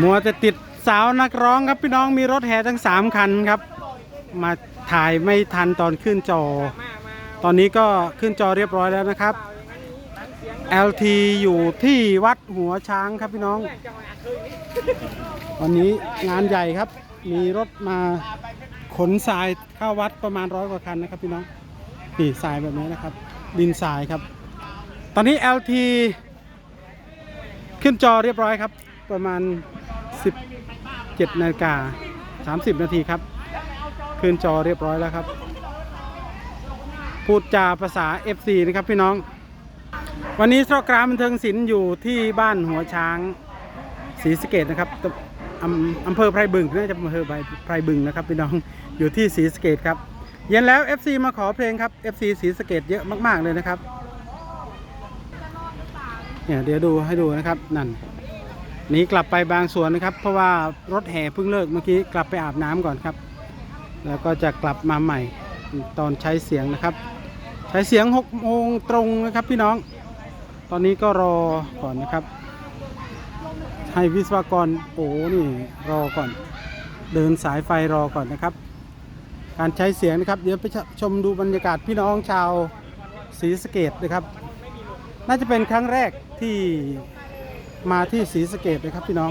มัวแต่ติดสาวนักร้องครับพี่น้องมีรถแห่ทั้ง 3 คันครับ มาถ่ายไม่ทันตอนขึ้นจอ ตอนนี้ก็ขึ้นจอเรียบร้อยแล้วนะครับ LT อยู่ที่วัดหัวช้างครับพี่น้อง วันนี้งานใหญ่ครับ มีรถมาขนทรายเข้าวัดประมาณร้อยกว่าคันนะครับพี่น้องนี่ทรายแบบนี้นะครับ ดินทรายครับ ตอนนี้ LT ขึ้นจอเรียบร้อยครับ ประมาณ 17นาฬิกา30 นาทีครับ ขึ้นจอเรียบร้อยแล้วครับ พูดจาภาษา FC นะครับพี่น้อง วันนี้สตรอกรามบันเทิงศิลป์อยู่ที่บ้านหัวช้างศรีสะเกดนะครับอำเภอไพรบึงน่าจะอำเภอไพรไพรบึงนะครับพี่น้องอยู่ที่ศรีสะเกดครับเย็นแล้ว FC มาขอเพลงครับ FC ศรีสะเกดเยอะมาก ๆ เลยนะครับเนี่ยเดี๋ยวดูให้ดูนะครับนั่น หนีกลับไปบางส่วนนะครับ เพราะว่ารถแห่เพิ่งเลิกเมื่อกี้กลับไปอาบน้ำก่อนครับ แล้วก็จะกลับมาใหม่ตอนใช้เสียงนะครับ ใช้เสียง6โมงตรงนะครับพี่น้อง ตอนนี้ก็รอก่อนนะครับ ให้วิศวกรโอ้นี่รอก่อน เดินสายไฟรอก่อนนะครับ การใช้เสียงนะครับเดี๋ยวไปชมดูบรรยากาศพี่น้องชาวศรีสะเกดนะครับ น่าจะเป็นครั้งแรกที่ มาที่ศรีสะเกดนะครับพี่น้อง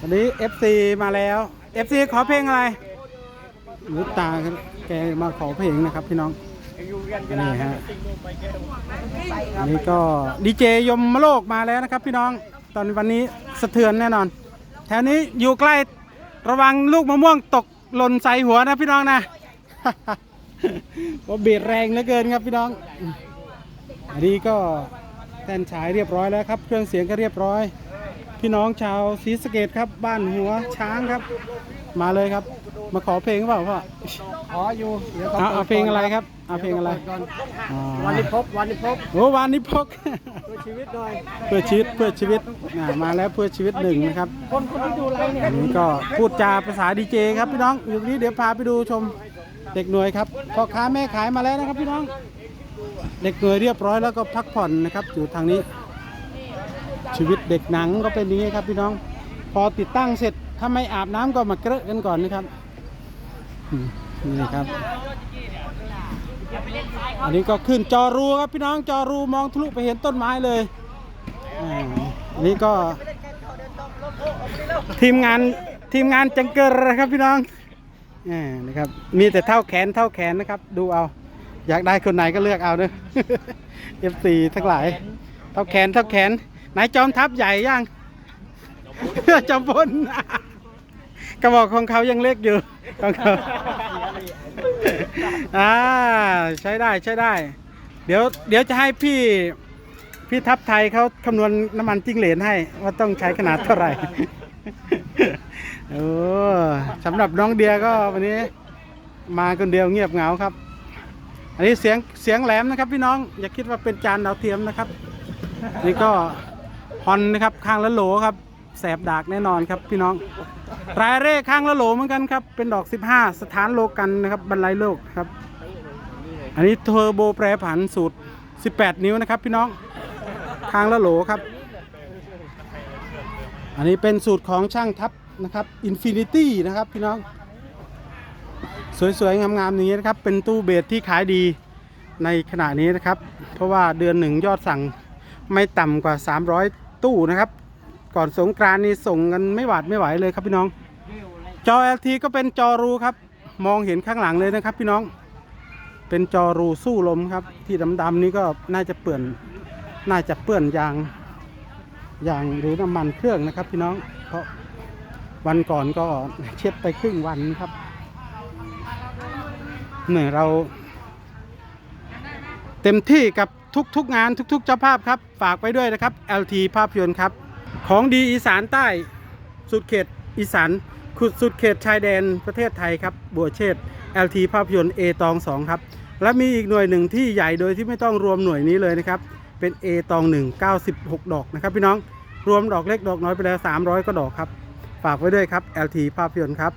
วันนี้ FC มาแล้ว FC ขอเพลงอะไรลุกตาครับแกมาขอเพลงนะครับพี่น้องนี่ฮะอันนี้ก็ดีเจยมโลกมาแล้วนะครับ พี่น้องตอนวันนี้สะเทือนแน่นอน แถวนี้อยู่ใกล้ระวังลูกมะม่วงตกหล่นใส่หัวนะพี่น้องนะเพราะเบียดแรงเหลือเกินครับพี่น้องอันนี้ก็ แท่นฉายเรียบร้อยแล้วครับ เครื่องเสียงก็เรียบร้อย พี่น้องชาวศรีสะเกดครับ บ้านหัวช้างครับ มาเลยครับ มาขอเพลงเปล่าพ่อขออยู่ เดี๋ยวเอาเอาเพลงอะไรครับเอาเพลงอะไรอ๋อวันนี้พบวันนี้พบโอ้วานนิพกตัวชีวิตหน่อยเพื่อชีวิตเพื่อชีวิตอ่ามาแล้วเพื่อชีวิตหนึ่งนะครับคนคนที่ดูไลฟ์เนี่ยอันนี้ก็พูดจาภาษาดีเจครับพี่น้องอยู่นี้เดี๋ยวพาไปดูชมเด็กหน่วยครับพ่อค้าแม่ขายมาแล้วนะครับพี่น้อง เด็กหน่วยเรียบร้อยแล้วก็พักผ่อนนะครับ อยู่ทางนี้ ชีวิตเด็กหนังก็เป็นอย่างนี้ครับพี่น้อง พอติดตั้งเสร็จถ้าไม่อาบน้ำก็มาเกลอะกันก่อนนะครับนี่ครับ อันนี้ก็ขึ้นจอรูครับพี่น้องจอรูมองทะลุไปเห็นต้นไม้เลยอันนี้ก็ ทีมงานทีมงานจังเกิลนะครับพี่น้องอ่นะครับ มีแต่เท่าแขนเท่าแขนนะครับ ดูเอา อยากได้คนไหนก็เลือกเอาเนอะ F4 ทั้งหลายเท่าแขนเท่าแขนไหนจอมทัพใหญ่ยัง จอมพล กระบอกของเขายังเล็กอยู่ของเขาอ่าใช้ได้ใช้ได้ เดี๋ยวเดี๋ยวจะให้พี่พี่ทัพไทยเขาคำนวณน้ำมันจิ้งเหลนให้ ว่าต้องใช้ขนาดเท่าไหร่ โอ้สำหรับน้องเดียก็วันนี้ มาคนเดียวเงียบเหงาครับ อันนี้เสียงเสียงแหลมนะครับพี่น้องอย่าคิดว่าเป็นจานดาวเทียมนะครับ นี่ก็ฮอนนะครับข้างละโหลครับแสบดากแน่นอนครับพี่น้องรายเร่ข้างละโหลเหมือนกันครับเป็นดอก 15 สถานโลกันนะครับบรรลัยโลกครับ อันนี้เทอร์โบแปรผันสูตร 18 นิ้วนะครับ พี่น้องข้างละโหลครับ อันนี้เป็นสูตรของช่างทัพนะครับ Infinity นะครับพี่น้อง สวยๆงามๆอย่างนี้นะครับ เป็นตู้เบสที่ขายดีในขณะนี้นะครับ เพราะว่าเดือนหนึ่งยอดสั่งไม่ต่ำกว่า 300 ตู้นะครับ ก่อนสงกรานนี่ส่งกันไม่หวาดไม่ไหวเลยครับพี่น้อง จอ LT ก็เป็นจอรูครับ มองเห็นข้างหลังเลยนะครับ พี่น้อง เป็นจอรูสู้ลมครับ ที่ดำๆนี้ก็น่าจะเปื่อนน่าจะเปื้อนยางยางหรือน้ำมันเครื่องนะครับ พี่น้องเพราะวันก่อนก็เช็ดไปครึ่งวันครับ เนี่ยเราเต็มที่กับทุกๆงานทุกๆเจ้าภาพครับ ฝากไว้ด้วยนะครับ LT ภาพยนตร์ครับ ของดีอีสานใต้สุดเขตอีสานขุดสุดเขตชายแดนประเทศไทยครับ บัวเชษ LT ภาพยนตร์ A ตอง2ครับ และมีอีกหน่วยหนึ่งที่ใหญ่โดยที่ไม่ต้องรวมหน่วยนี้เลยนะครับ เป็น A ตอง1 96 ดอกนะครับ พี่น้องรวมดอกเล็กดอกน้อยไปแล้ว 300ก็ดอกครับ ฝากไว้ด้วยครับ LT ภาพยนตร์ครับ